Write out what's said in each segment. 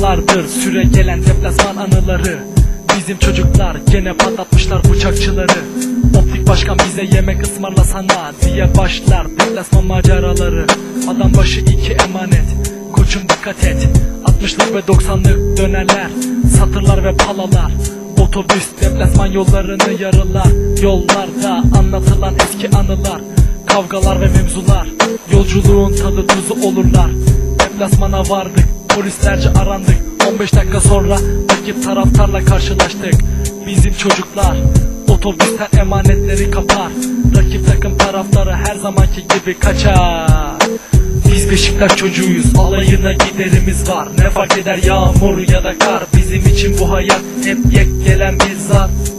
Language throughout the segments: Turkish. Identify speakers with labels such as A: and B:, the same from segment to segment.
A: çocukları Bizim çocuklar gene patlatmışlar bıçakçıları. Optik başkan bize yemek ısmarlasana diye başlar Deplasman maceraları. Adam başı iki emanet Koçum dikkat et. 60'lık ve 90'lık dönerler Satırlar ve palalar. Otobüs deplasman yollarını yarılar. Yollarda anlatılan eski anılar Kavgalar ve mevzular. Yolculuğun tadı tuzu olurlar. Deplasmana vardık Polislerce arandık. 15 dakika sonra rakip taraftarla karşılaştık. Bizim çocuklar otobüsten emanetleri kapar. Rakip takım taraftarı her zamanki gibi kaçar. Biz Beşiktaş çocuğuyuz alayına giderimiz var. Ne fark eder yağmur ya da kar? Bizim için bu hayat hep yek gelen bir biz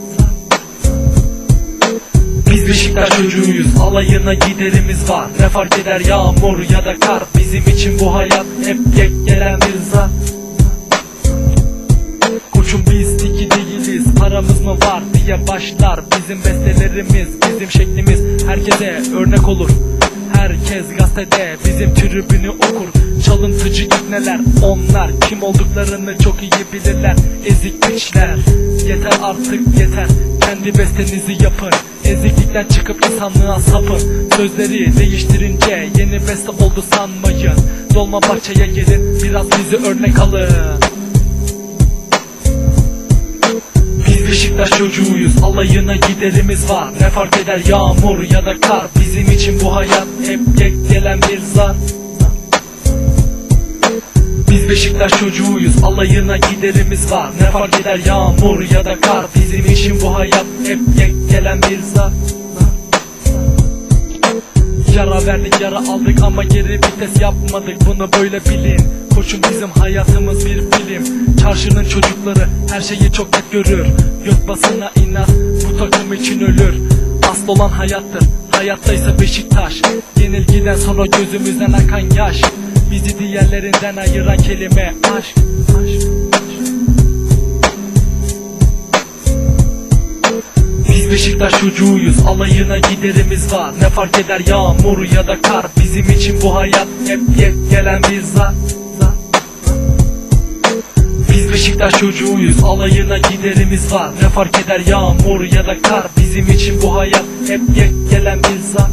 A: Beşiktaş çocuğuyuz alayına giderimiz var. Ne fark eder yağmur ya da kar? Bizim için bu hayat hep yek gelen bir zat. Koçum biz iki değiliz paramız mı var diye başlar. Bizim bestelerimiz bizim şeklimiz herkese örnek olur. Herkes gazetede bizim tribünü okur. Çalıntıcı ibneler onlar kim olduklarını çok iyi bilirler. Ezik piçler yeter artık yeter kendi bestenizi yapın. Eziklikten çıkıp insanlığa sapın. Sözleri değiştirince yeni beste oldu sanmayın. Dolma bahçeye gelin biraz bizi örnek alın. Biz Beşiktaş çocuğuyuz alayına giderimiz var. Ne fark eder yağmur ya da kar? Bizim için bu hayat hep yek gelen bir zat biz Beşiktaş çocuğuyuz alayına giderimiz var. Ne fark eder yağmur ya da kar? Bizim için bu hayat hep yek gelen bir zat Yara verdik yara aldık ama geri vites yapmadık. Bunu böyle bilin. Koçum bizim hayatımız bir film. Çarşının çocukları her şeyi çok net görür. Yok basına inat bu takım için ölür. Asıl olan hayattır. Hayattaysa Beşiktaş. Yenilgiden sonra gözümüzden akan yaş Bizi diğerlerinden ayıran kelime aşk, aşk. Biz Beşiktaş çocuğuyuz alayına giderimiz var. Ne fark eder yağmur ya da kar? Bizim için bu hayat hep yek gelen bir. Biz Beşiktaş çocuğuyuz alayına giderimiz var. Ne fark eder yağmur ya da kar? Bizim için bu hayat hep yek gelen bir zat